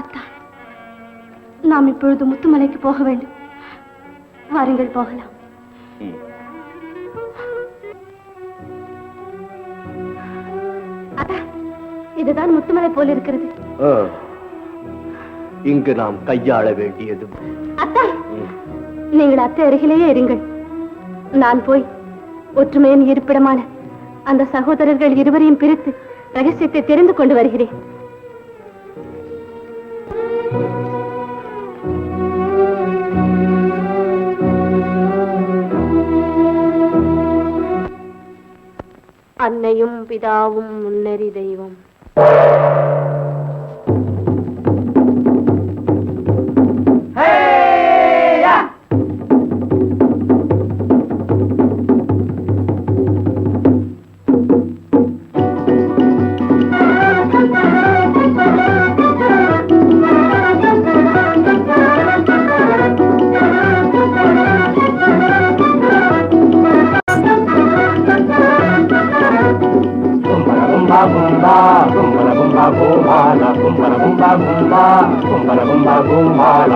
அத்தான் நாம் இப்பொழுது முத்துமலைக்கு போக வேண்டும். வாருங்கள் போகலாம். இதுதான் முத்துமலை போல் இருக்கிறது. இங்கு நாம் கையாள வேண்டியது அத்தா. நீங்கள் அத்தை அருகிலேயே இருங்கள். நான் போய் ஒற்றுமையின் இருப்பிடமான அந்த சகோதரர்கள் இருவரையும் பிரித்து ரகசியத்தை தெரிந்து கொண்டு வருகிறேன். அன்னையும் பிதாவும் முன்னறி தெய்வம். గుంబా గుంబల గుంబా గుంబాల గుంబల గుంబా గుంబా గుంబల గుంబా గుంబాల.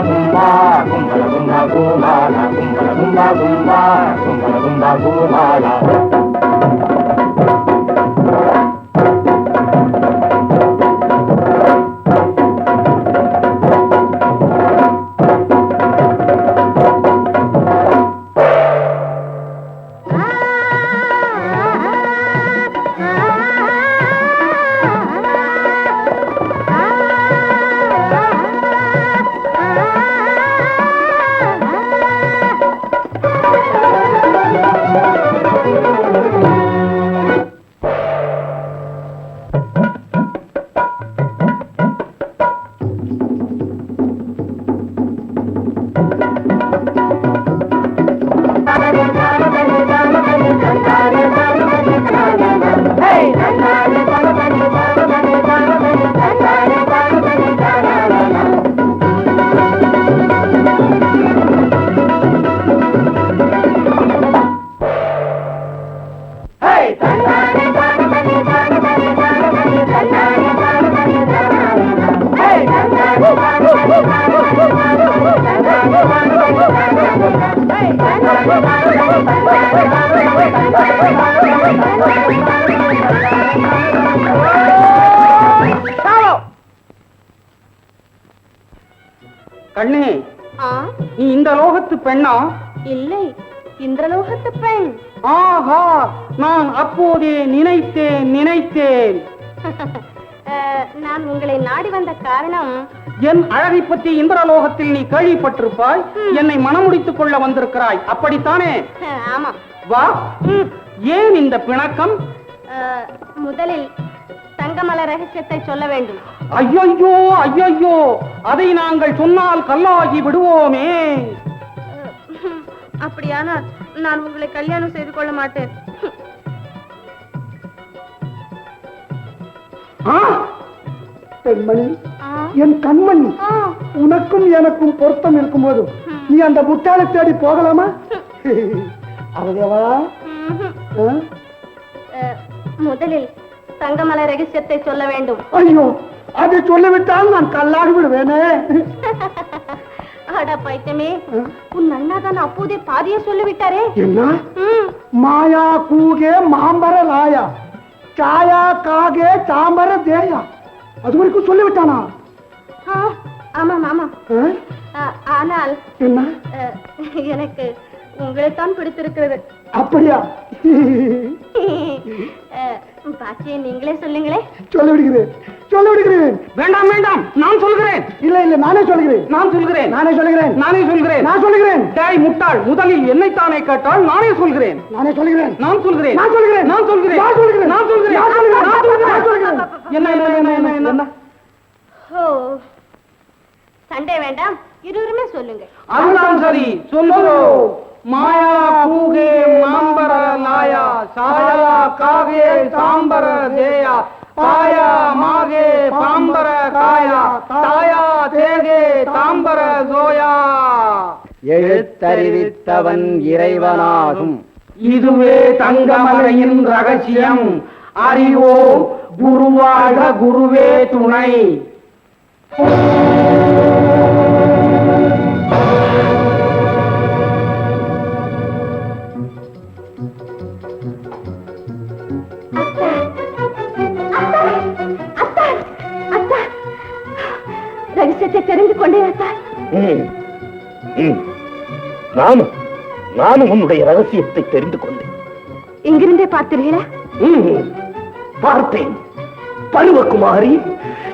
గుండా గుంబల గుండా గోమాల గుంబల గుండా గుండా గుంబల గుండా గోమాల கண்ணே நீ இந்த லோகத்து பெண்ணா? இல்லை இந்திரலோகத்து பெண். ஆஹா நான் அப்போதே நினைத்தேன். நினைத்தேன் நான் உங்களை நாடி வந்த காரணம். என் அழகை பற்றி இந்திரலோகத்தில் நீ கேள்விப்பட்டிருப்பாய். என்னை மனமுடித்துக் கொள்ள வந்திருக்கிறாய். அப்படித்தானே? ஆமாம் வா. ஏன் இந்த பிணக்கம்? முதலில் தங்கமல ரகசியத்தை சொல்ல வேண்டும். ஐயையோ ஐயையோ அதை நாங்கள் சொன்னால் கல்லாகி விடுவோமே. அப்படியானால் நான் உங்களை கல்யாணம் செய்து கொள்ள மாட்டேன்? பெண்மணி என் கண்மணி உனக்கும் எனக்கும் பொருத்தம் இருக்கும்போது நீ அந்த முட்டாளை தேடி போகலாமா? அவதேவா முதலில் தங்கமல ரகசியத்தை சொல்ல வேண்டும். ஐயோ அதை சொல்லிவிட்டால் நான் கல்லாகி விடுவேனே. அட பைத்தியமே உன் அண்ணா தான் அப்போதே பாதியே சொல்லிவிட்டாரே. என்ன? மாயா கூகே மாம்பர லாயா சாயா காகே சாம்பர தேயா. அது வரைக்கும் சொல்லிவிட்டானா? ஆமாம் ஆமாம். ஆனால் என்ன? எனக்கு உங்களைத்தான் பிடித்திருக்கிறது அப்படியா பாக்கியை நீங்களே சொல்லுங்களே சொல்லிவிடுகிறேன் சொல்லிவிடுகிறேன் வேண்டாம் வேண்டாம் நான் சொல்கிறேன் இல்ல இல்ல நானே சொல்கிறேன் நான் சொல்கிறேன் நானே சொல்கிறேன் நானே சொல்கிறேன் நான் சொல்கிறேன் டேய் முட்டாள் முதலில் என்னைத்தானே கேட்டால் நானே சொல்கிறேன் நானே சொல்கிறேன் நான் சொல்கிறேன் நான் சொல்கிறேன். நான் சொல்கிறேன் நான் சொல்கிறேன். நான் சொல்கிறேன் நான் சொல்கிறேன். நான் சொல்கிறேன். நான் சொல்கிறேன். என்ன என்ன என்ன என்ன என்ன ஓ சண்டை வேண்டாம் இருவருமே சொல்லுங்க அதுதான் சரி சொல்லுகிறோம் மாயா கூகே மாம்பர லாயா சாயா காகே சாம்பர தேயா பாயா மாகே பாம்பர காயா தாயா தேகே தாம்பர சோயா. எழுத்தறிவித்தவன் இறைவனாகும். இதுவே தங்கமலையின் ரகசியம். அறிவோ குருவாக குருவே துணை. ரகசியத்தை தெரிந்து கொண்டே அத்தா ம், ம். நானும் நானும் உன்னுடைய ரகசியத்தை தெரிந்து கொண்டேன். இங்கிருந்தே பார்த்தீர்களா? பார்த்தேன். பருவகுமாரி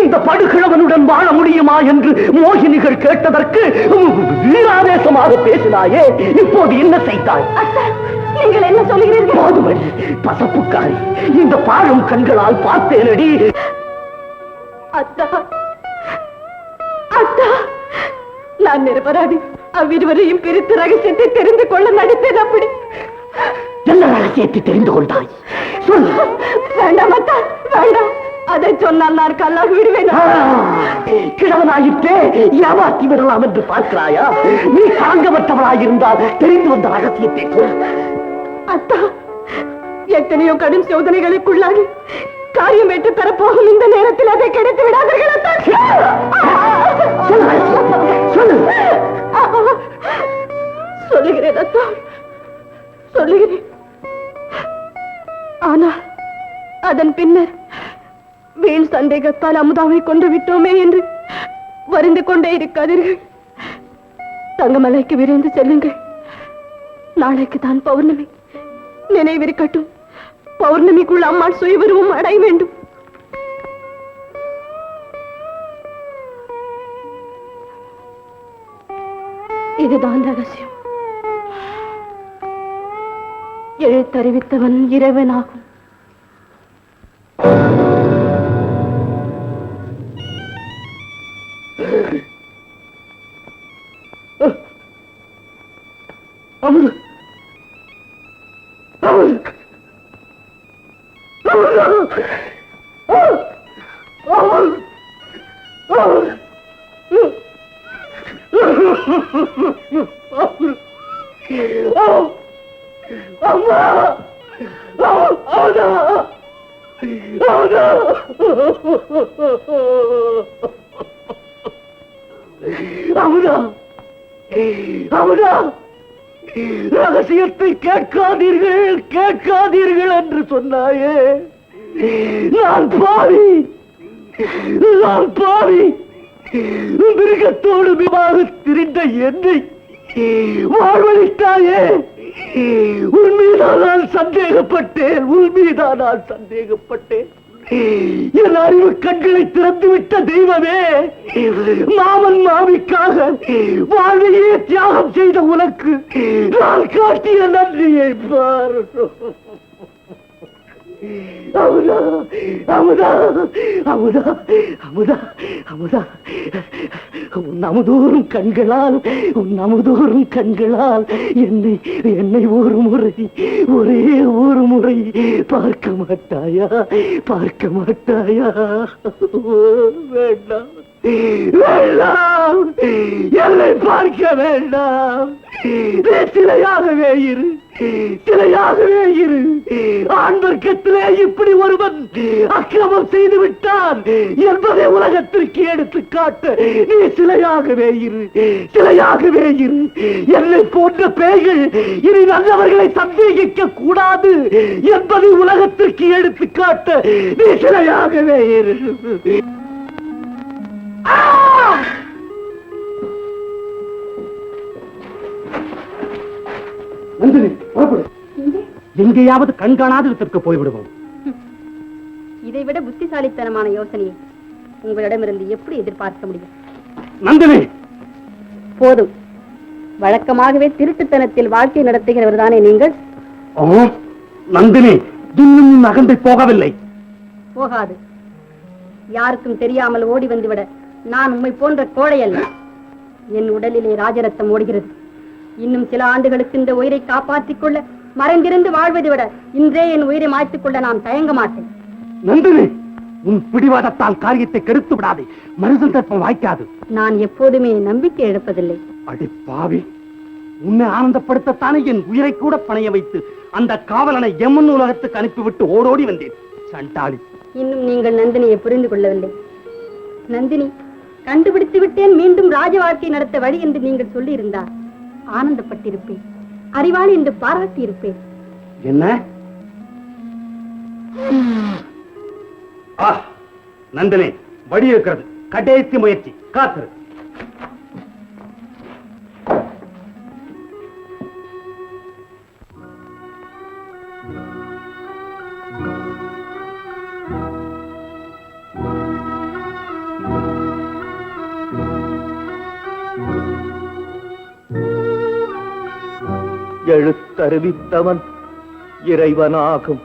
இந்த படுகிழவனுடன் வாழ முடியுமா என்று மோகினிகள் கேட்டதற்கு வீராவேசமாக பேசினாயே இப்போது என்ன செய்தாய்? அத்தா நீங்கள் என்ன சொல்கிறீர்கள்? மாதுமணி பசப்புக்காரி இந்த பாழும் கண்களால் பார்த்தேனடி. அத்தா அத்தா நான் நிரபராதி. அவ்விருவரையும் பிரித்து ரகசியத்தை தெரிந்து கொள்ள நடித்தேன் அப்படி. என்ன ரகசியத்தை தெரிந்து கொண்டாய்? சொல் வேண்டாம் அத்தா வேண்டாம். அதை சொன்னால் நான் கல்லாக விடுவேன். ஆ, கிழவனாயிற்றே ஏமாற்றி விடலாம் என்று பார்க்கிறாயா? நீ காங்கமற்றவளாயிருந்தால் தெரிந்து வந்த ரகசியத்தை சொல். அத்தா எத்தனையோ கடும் சோதனைகளுக்குள்ளாகி காரியம் வெற்றி தரப்போகும் இந்த நேரத்தில் அதை கிடைத்து விடாதீர்கள் சொல்லுகிறேன் அத்தா. சொல்லுகிறேன். ஆனால் அதன் பின்னர் வீண் சந்தேகத்தால் அமுதாவை கொண்டு விட்டோமே என்று வருந்து கொண்டே இருக்காதீர்கள். தங்கமலைக்கு விரைந்து செல்லுங்கள். நாளைக்கு தான் பௌர்ணமி. நினைவிருக்கட்டும். பௌர்ணமிக்குள் அம்மாள் சுயவருவம் அடைய வேண்டும். இதுதான் ரகசியம். எழுத்தறிவித்தவன் இறைவனாகும். அமுது அமுது அமுது. அமுது. அம்மா அமுதா ரகசியத்தை கேட்காதீர்கள் கேட்காதீர்கள் என்று சொன்னாயே நான் பாவி நான் பாவி மிருகத்தோடு விவாக திரிந்த என்னை வாழ்வழித்தாயே. உன் மீதான் சந்தேகப்பட்டேன் உன் மீதான் சந்தேகப்பட்டேன். என் அறிவு கண்களை திறந்து விட்ட தெய்வமே மாமன் மாமிக்காக வாழ்வையே தியாகம் செய்த உனக்கு நான் காட்டிய நன்றியை பாரு. அமுதா அமுதா அமுதா அமுதா அமுதா. உன் அமுதோறும் கண்களால் உன் அமுதோறும் கண்களால் என்னை என்னை ஒரு முறை ஒரே ஒரு முறை பார்க்க மாட்டாயா? பார்க்க மாட்டாயா? வேண்டாம். வேண்டாம் என்னை பார்க்க வேண்டாம். சிலையாகவே இரு. சிலையாகவே இரு. ஆண்வர்க்கத்திலே இப்படி ஒருவன் அக்கிரமம் செய்து விட்டான் என்பதை உலகத்திற்கு எடுத்து காட்ட. நீ சிலையாகவே இரு. சிலையாகவே இரு. என்னை போன்ற பேய்கள் இனி நல்லவர்களை சந்தேகிக்க கூடாது என்பதை உலகத்திற்கு எடுத்து காட்ட. நீ சிலையாகவே இரு. நந்தினி புறப்படு. எங்கேயாவது கண்காணாத இடத்திற்கு போய்விடுவோம். இதை விட புத்திசாலித்தனமான யோசனையை உங்களிடமிருந்து எப்படி எதிர்பார்க்க முடியும்? நந்தினி! போதும். வழக்கமாகவே திருட்டுத்தனத்தில் வாழ்க்கை நடத்துகிறவர் தானே நீங்கள் நந்தினி இன்னும் நகர்ந்து போகவில்லை. போகாது. யாருக்கும் தெரியாமல் ஓடி வந்துவிட நான் உம்மை போன்ற கோழை அல்ல. என் உடலிலே ராஜரத்தம் ஓடுகிறது. இன்னும் சில ஆண்டுகளுக்கு இந்த உயிரை காப்பாற்றிக் கொள்ள மறைந்திருந்து வாழ்வதை விட இன்றே என் உயிரை மாய்த்துக் கொள்ள நான் தயங்க மாட்டேன். நந்தினி உன் பிடிவாதத்தால் காரியத்தை கெடுத்து விடாதே. மறுசந்தர்ப்பம் வாய்க்காது. நான் எப்போதுமே நம்பிக்கை இழப்பதில்லை அடி பாவி. உன்னை ஆனந்தப்படுத்தத்தானே என் உயிரை கூட பணைய வைத்து அந்த காவலனை எம்மன் உலகத்துக்கு அனுப்பிவிட்டு ஓடோடி வந்தேன். சண்டாளி. இன்னும் நீங்கள் நந்தினியை புரிந்து கொள்ளவில்லை. நந்தினி கண்டுபிடித்து விட்டேன் மீண்டும் ராஜ வாழ்க்கை நடத்த வழி என்று நீங்கள் சொல்லி இருந்தார் ஆனந்தப்பட்டிருப்பேன். அறிவாளி என்று பாராட்டி இருப்பேன் என்ன? ஆ நந்தினி வழி இருக்கிறது கடைசி முயற்சி. காத்திரு. எழுத்தறிவித்தவன் இறைவனாகும்.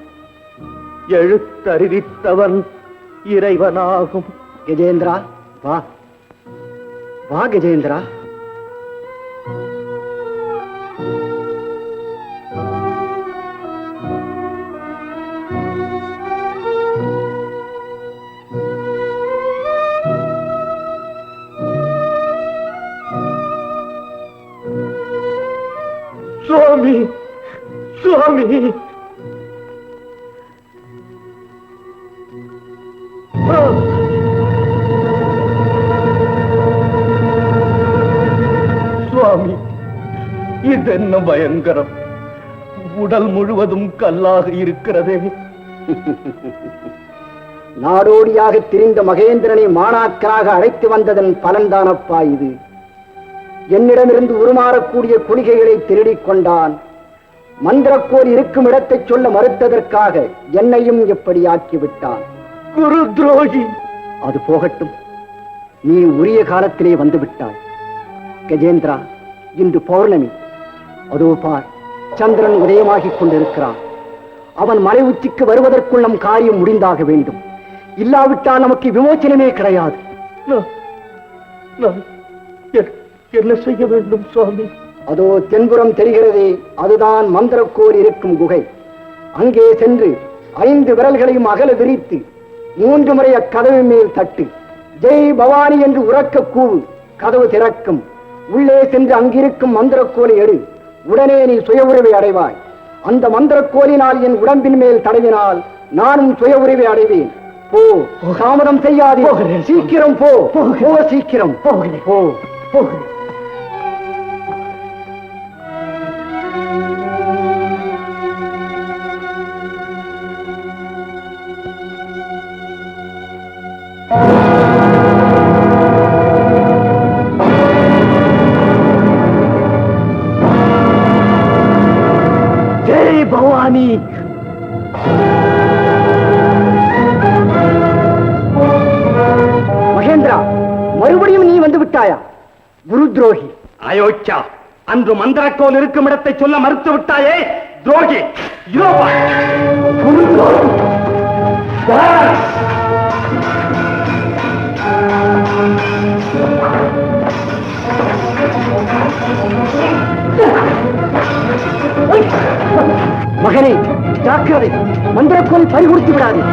எழுத்தறிவித்தவன் இறைவனாகும். கஜேந்திரா வா. வா கஜேந்திரா. சுவாமி சுவாமி இது என்ன பயங்கரம். உடல் முழுவதும் கல்லாக இருக்கிறதே. நாடோடியாக திரிந்த மகேந்திரனை மாணாக்கராக அழைத்து வந்ததன் பலன்தானப்பா இது? என்னிடமிருந்து உருமாறக்கூடிய குளிகைகளை திருடிக் கொண்டான் மந்திரக்கோல் இருக்கும் இடத்தைச் சொல்ல மறுத்ததற்காக என்னையும் எப்படி ஆக்கிவிட்டான். குரு துரோகி. அது போகட்டும். நீ உரிய காலத்திலே வந்து விட்டாய் கஜேந்திரா இன்று பௌர்ணமி. அதோ பார் சந்திரன் உதயமாகிக் கொண்டிருக்கிறான். அவன் மலை உச்சிக்கு வருவதற்குள் நம் காரியம் முடிந்தாக வேண்டும். இல்லாவிட்டால் நமக்கு விமோச்சனமே கிடையாது. என்ன செய்ய வேண்டும் சுவாமி? அதோ தென்புறம் தெரிகிறதே அதுதான் மந்திரக்கோல் இருக்கும் குகை. அங்கே சென்று ஐந்து விரல்களையும் அகல விரித்து மூன்று முறை அக்கதவு மேல் தட்டு ஜெய் பவானி என்று உறக்க கூவு கதவு திறக்கும். உள்ளே சென்று அங்கிருக்கும் மந்திரக்கோலை எடு உடனே நீ சுய உறவை அடைவாய். அந்த மந்திரக்கோலினால் என் உடம்பின் மேல் தடவினால் நானும் சுய உறவை அடைவேன். போ தாமதம் செய்யாதே. சீக்கிரம் போ. போ சீக்கிரம். போ போ. ஜெய் பவானி மகேந்திரா மறுபடியும் நீ வந்து விட்டாயா? குரு துரோகி. அயோக்கியா அன்று மந்திரக்கோல் இருக்கும் இடத்தை சொல்ல மறுத்து விட்டாயே துரோகி. பார். மகனே ஜாக்கிரதை மந்திரக்கோல் பறிகொடுத்து விடாதே.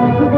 கஜேந்திரா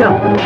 மேலே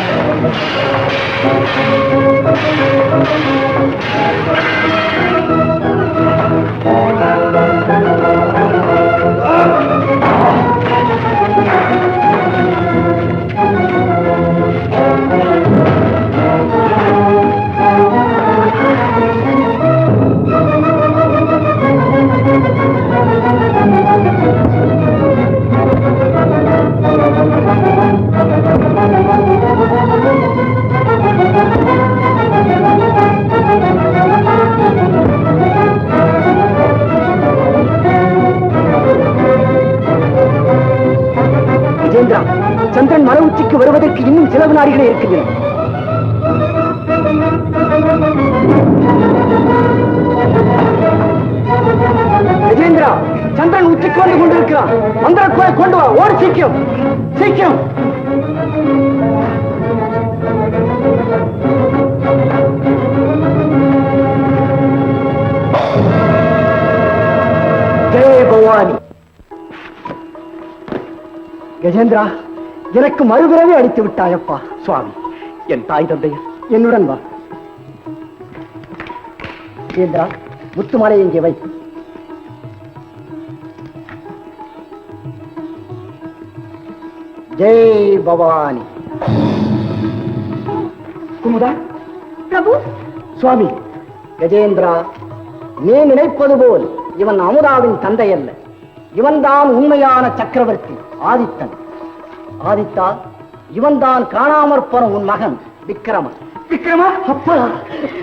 உச்சிக்கு வருவதற்கு இன்னும் சில வினாடிகளே இருக்கின்றன. விஜேந்திரா சந்திரன் உச்சிக்கு வந்து கொண்டிருக்கிறான். மந்திர கோயை கொண்டு வா ஓடு சீக்கிரம். சீக்கிரம். ஜெய பவானி. கஜேந்திரா எனக்கு மறுபிறவி அளித்து விட்டாயப்பா சுவாமி. என் தாய் தந்தையர் என்னுடன் வா. கஜேந்திரா முத்துமலை இங்கே வை. ஜெய் பவானி. குமுதா. பிரபு. சுவாமி கஜேந்திரா நீ நினைப்பது போல் இவன் அமுதாவின் தந்தை அல்ல இவன்தான் உண்மையான சக்கரவர்த்தி ஆதித்தன். ஆதித்தா இவன்தான் காணாமற் போன உன் மகன் விக்ரமன் விக்ரமா? அப்பா.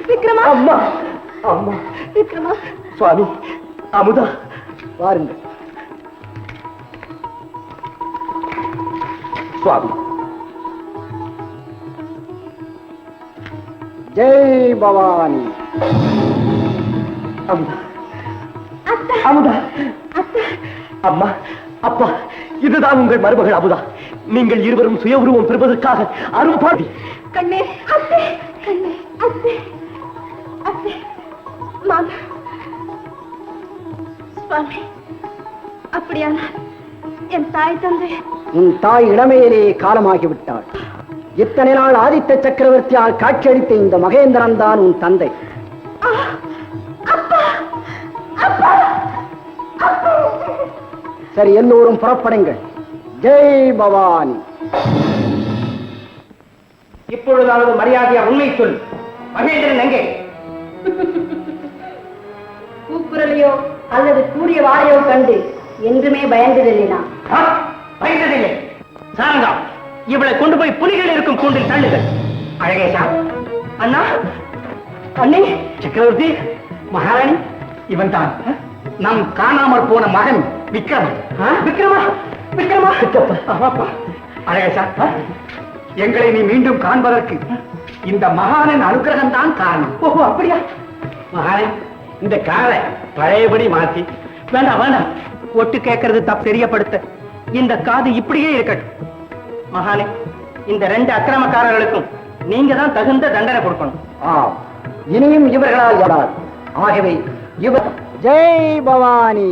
விக்ரமா? அம்மா. அம்மா. விக்ரமா. சுவாமி அமுதா. வாருங்கள். சுவாமி. ஜெய் பவானி. அமுதா. அமுதா அம்மா அப்பா இதுதான் உங்கள் மருமகள் அமுதா. நீங்கள் இருவரும் சுய உருவம் பெறுவதற்காக அரும்பாடி கண்ணே அத்தே கண்ணே அத்தே அத்தே. மாமா. சுவாமி அப்படியானால் என் தாய் தந்தை உன் தாய் இளமையிலே காலமாகிவிட்டாள். இத்தனை நாள் ஆதித்த சக்கரவர்த்தியால் காட்சியளித்த இந்த மகேந்திரன் தான் உன் தந்தை. சரி எல்லோரும் புறப்படுங்கள். ஜெய் பவானி. இப்பொழுதாவது மரியாதையா உண்மை சொல். மகேந்திரன் எங்கே? கூக்குரலையோ அல்லது கூடிய வாழையோ கண்டு என்றுமே பயந்ததில்லை நான் பயந்ததில்லை. சாரங்கா இவளை கொண்டு போய் புலிகள் இருக்கும் கூண்டில் தள்ளுங்கள். அழகேசா அண்ணா அண்ணே. சக்கரவர்த்தி மகாராணி இவன் தான் நம் காணாமற் போன மகன் விக்ரமன். விக்ரமா? விக்ரமா அழகேசா எங்களை நீ மீண்டும் காண்பதற்கு இந்த மகானின் அனுகிரகம் தான் காரணம். ஓஹோ அப்படியா? மகானே இந்த காரை பழையபடி மாத்தி. வேண்டாம் வேண்டாம். ஒட்டு கேட்கறது தப்பு தெரியப்படுத்த. இந்த காது இப்படியே இருக்கட்டும். மகானே இந்த ரெண்டு அக்கிரமக்காரர்களுக்கும் நீங்க தான் தகுந்த தண்டனை கொடுக்கணும். ஆம். இனியும் இவர்களால் ஆகவே இவர் ஜெய் பவானி.